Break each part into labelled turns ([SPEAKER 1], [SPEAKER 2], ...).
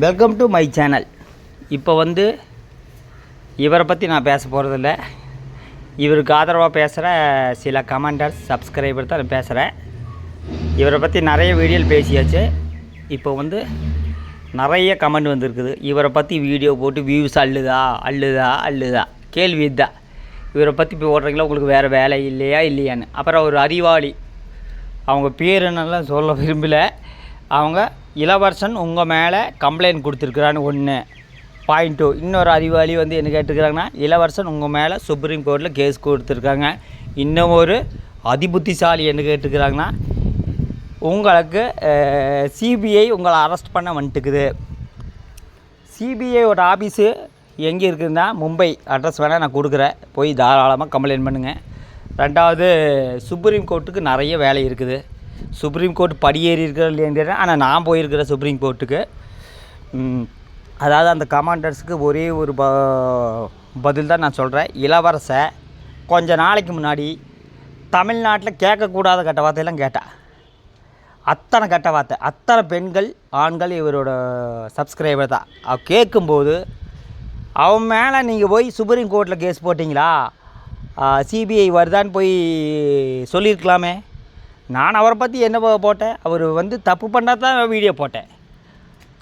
[SPEAKER 1] Welcome to my channel இப்போ வந்து இவரை பற்றி நான் பேச போகிறதில்ல இவருக்கு ஆதரவாக பேசுகிற சில கமெண்டர்ஸ் சப்ஸ்கிரைபர் தான் நான் பேசுகிறேன் இவரை பற்றி நிறைய வீடியோவில் பேசியாச்சு. இப்போ வந்து நிறைய கமெண்ட் வந்திருக்குது. இவரை பற்றி வீடியோ போட்டு வியூஸ் அள்ளுதா அள்ளுதா அள்ளுதா? கேள்வி இதுதான். இவரை பற்றி இப்போ ஓடுறீங்களா? உங்களுக்கு வேறு வேலை இல்லையா இல்லையான்னு. அப்புறம் ஒரு அறிவாளி. அவங்க பேர் என்னெல்லாம் சொல்ல விரும்பல. அவங்க இளவரசன் உங்கள் மேலே கம்ப்ளைண்ட் கொடுத்துருக்குறான்னு ஒன்று பாயிண்ட் டூ இன்னொரு அறிவாளி வந்து என்ன கேட்டுருக்குறாங்கன்னா இளவரசன் உங்கள் மேலே சுப்ரீம் கோர்ட்டில் கேஸ் கொடுத்துருக்காங்க. இன்னும் ஒரு அதிபுத்திசாலி என்ன கேட்டுருக்குறாங்கன்னா உங்களுக்கு சிபிஐ உங்களை அரெஸ்ட் பண்ண வந்துட்டுக்குது. சிபிஐயோட ஆஃபீஸு எங்கே இருக்குதுன்னா மும்பை அட்ரஸ் வேணால் நான் கொடுக்குறேன். போய் தாராளமாக கம்ப்ளைண்ட் பண்ணுங்கள் ரெண்டாவது சுப்ரீம் கோர்ட்டுக்கு நிறைய வேலை இருக்குது. சுப்ரீம் கோர்ட் படியேறி இருக்கிறது இல்லையான்னு ஆனால் நான் போயிருக்கிறேன் சுப்ரீம் கோர்ட்டுக்கு அதாவது அந்த கமாண்டர்ஸுக்கு ஒரே ஒரு ப பதில் தான் நான் சொல்கிறேன் இளவரசை கொஞ்ச நாளைக்கு முன்னாடி தமிழ்நாட்டில் கேட்கக்கூடாத கட்ட வார்த்தையெல்லாம் கேட்டா. அத்தனை கட்ட வார்த்தை. அத்தனை பெண்கள் ஆண்கள் இவரோட சப்ஸ்கிரைபர் தான். கேட்கும்போது அவன் மேலே நீங்கள் போய் சுப்ரீம் கோர்ட்டில் கேஸ் போட்டிங்களா? சிபிஐ வருதான்னு போய் சொல்லியிருக்கலாமே. நான் அவரை பற்றி என்ன போட்டேன்? அவர் வந்து தப்பு பண்ணால் தான் வீடியோ போட்டேன்.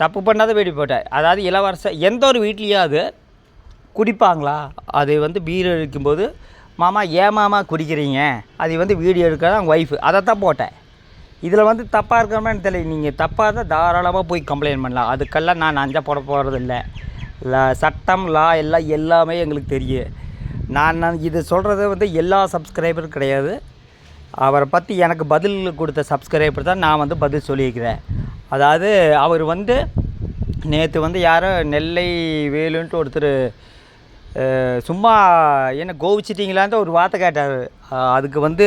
[SPEAKER 1] தப்பு பண்ணாத வீடியோ போட்டேன். அதாவது இளவரச எந்த ஒரு வீட்லேயாவது குடிப்பாங்களா? அது வந்து பீர் அடிக்கும்போது மாமா ஏன் மாமா குடிக்கிறீங்க? அது வந்து வீடியோ எடுக்கிறது அவங்க ஒய்ஃபு அதை தான் போட்டேன். இதில் வந்து தப்பாக இருக்கிறமான்னு தெரியல. நீங்கள் தப்பாக இருந்தால் தாராளமாக போய் கம்ப்ளைண்ட் பண்ணலாம். அதுக்கெல்லாம் நான் அஞ்சா போட போகிறது இல்லை லா சட்டம் லா எல்லாம் எல்லாமே எங்களுக்கு தெரியும். நான் நான் இது சொல்கிறது வந்து எல்லா சப்ஸ்கிரைபரும் கிடையாது. அவரை பற்றி எனக்கு பதில் கொடுத்த சப்ஸ்கிரைபர் தான் நான் வந்து பதில் சொல்லியிருக்கிறேன். அதாவது அவர் வந்து நேற்று வந்து யாரோ நெல்லை வேலுன்ட்டு ஒருத்தர் சும்மா என்ன கோவிச்சிட்டிங்களான்ட்டு ஒரு வார்த்தை கேட்டார். அதுக்கு வந்து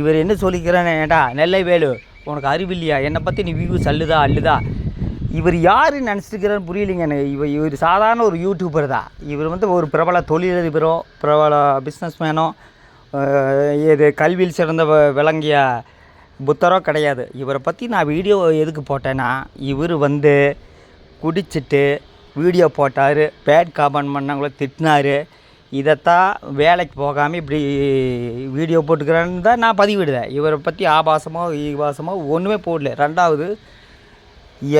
[SPEAKER 1] இவர் என்ன சொல்லிக்கிறான்னு ஏண்டா நெல்லை வேலு உனக்கு அறிவில்லையா என்னை பற்றி நீ வியூஸ் அள்ளுதா அள்ளுதா? இவர் யாருன்னு நினச்சிருக்கிறான்னு புரியலைங்க எனக்கு. இவர் இவர் சாதாரண ஒரு யூடியூபர் தான். இவர் வந்து ஒரு பிரபல தொழிலதிபரோ பிரபல பிஸ்னஸ்மேனோ இது கல்வியில் சிறந்த விளங்கிய புத்தரோ கிடையாது. இவரை பற்றி நான் வீடியோ எதுக்கு போட்டேன்னா இவர் வந்து குடிச்சிட்டு வீடியோ போட்டார் பேட் காமெண்ட் பண்ணவங்கள திட்டினாரு. இதைத்தான் வேலைக்கு போகாமல் இப்படி வீடியோ போட்டுக்கிறேன்னு தான் நான் பதிவிடுவேன். இவரை பற்றி ஆபாசமோ ஈபாசமோ ஒன்றுமே போடல. ரெண்டாவது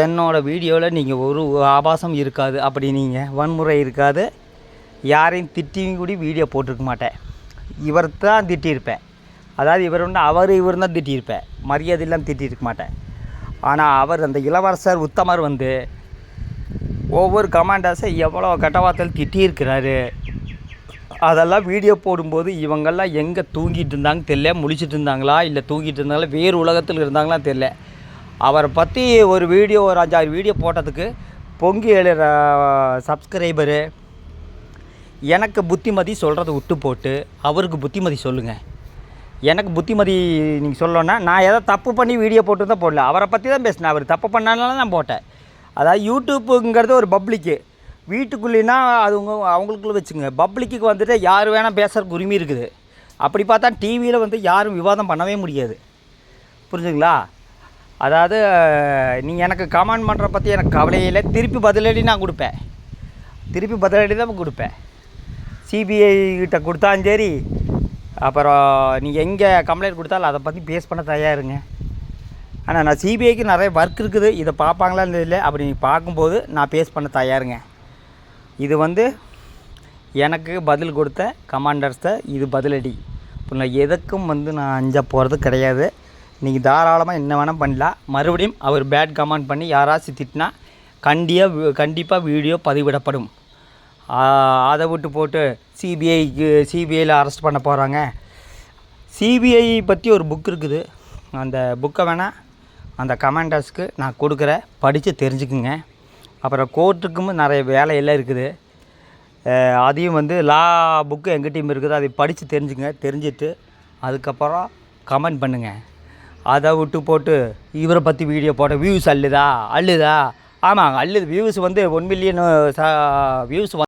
[SPEAKER 1] என்னோடய வீடியோவில் நீங்கள் ஒரு ஆபாசம் இருக்காது அப்படி நீங்கள் வன்முறை இருக்காது. யாரையும் திட்டியும் கூடி வீடியோ போட்டிருக்க மாட்டேன். இவர் தான் திட்டியிருப்பேன். அதாவது இவர் வந்து அவர் இவர் தான் திட்டியிருப்பேன். மரியாதையெல்லாம் திட்டியிருக்க மாட்டேன். ஆனால் அவர் அந்த இளவரசர் உத்தமர் வந்து ஒவ்வொரு கமாண்டர்ஸை எவ்வளோ கட்டவாத்தில் திட்டியிருக்கிறாரு. அதெல்லாம் வீடியோ போடும்போது இவங்கெல்லாம் எங்கே தூங்கிட்டு இருந்தாங்க தெரியல. முழிச்சிட்டு இருந்தாங்களா? இல்லை தூங்கிட்டு இருந்தாங்களா? வேறு உலகத்தில் இருந்தாங்களா தெரியல. அவரை பற்றி ஒரு வீடியோ ஒரு அஞ்சாறு வீடியோ போட்டதுக்கு பொங்கி எழுற சப்ஸ்கிரைபரு எனக்கு புத்திமதி சொல்கிறத விட்டு போட்டு அவருக்கு புத்திமதி சொல்லுங்கள் எனக்கு புத்திமதி நீங்கள் சொல்லணுன்னா நான் ஏதோ தப்பு பண்ணி வீடியோ போட்டு தான் போடல. அவரை பற்றி தான் பேசினேன். அவர் தப்பு பண்ணனால நான் போட்டேன். அதாவது யூடியூப்புங்கிறது ஒரு பப்ளிக்கு. வீட்டுக்குள்ளேனா அது உங்க அவங்களுக்குள்ள வச்சுங்க பப்ளிக்கு வந்துட்டு யார் வேணால் பேசுறதுக்கு உரிமை இருக்குது. அப்படி பார்த்தா டிவியில் வந்து யாரும் விவாதம் பண்ணவே முடியாது. புரிஞ்சுங்களா அதாவது நீங்கள் எனக்கு கமெண்ட் பண்ணுற பற்றி எனக்கு கவலையில் திருப்பி பதிலடி நான் கொடுப்பேன். திருப்பி பதிலடி தான் கொடுப்பேன். சிபிஐ கிட்ட கொடுத்தாலும் சரி அப்புறம் நீங்கள் எங்கே கம்ப்ளைண்ட் கொடுத்தாலும் அதை பற்றி பேஸ் பண்ண தயாருங்க. ஆனால் நான் சிபிஐக்கு நிறைய ஒர்க் இருக்குது. இதை பார்ப்பாங்களான்னு இல்லை அப்படி நீங்கள் பார்க்கும்போது நான் பேஸ் பண்ண தயாருங்க. இது வந்து எனக்கு பதில் கொடுத்த கமாண்டர்ஸை இது பதிலடி. இப்போ நான் எதுக்கும் வந்து நான் அஞ்ச போகிறது கிடையாது. நீங்கள் தாராளமாக என்ன வேணால் பண்ணலாம். மறுபடியும் அவர் பேட் கமெண்ட் பண்ணி யாராச்சும் திட்டினா கண்டியாக கண்டிப்பாக வீடியோ பதிவிடப்படும். அதை விட்டு போட்டு சிபிஐக்கு சிபிஐயில் அரெஸ்ட் பண்ண போகிறாங்க சிபிஐ பற்றி ஒரு புக் இருக்குது. அந்த புக்கை வேணால் அந்த கமாண்டர்ஸ்க்கு நான் கொடுக்குறேன். படித்து தெரிஞ்சுக்குங்க. அப்புறம் கோர்ட்டுக்கும் நிறைய வேலையெல்லாம் இருக்குது. அதையும் வந்து லா புக்கு எங்கிட்டையும் இருக்குது. அதை படித்து தெரிஞ்சுங்க தெரிஞ்சுட்டு அதுக்கப்புறம் கமெண்ட் பண்ணுங்கள் அதை விட்டு போட்டு இவரை பற்றி வீடியோ போட்ட வியூஸ் அள்ளுதா? அள்ளுதா? ஆமாங்க அள்ளுது. வியூஸ் வந்து ஒன் மில்லியன் வியூஸ்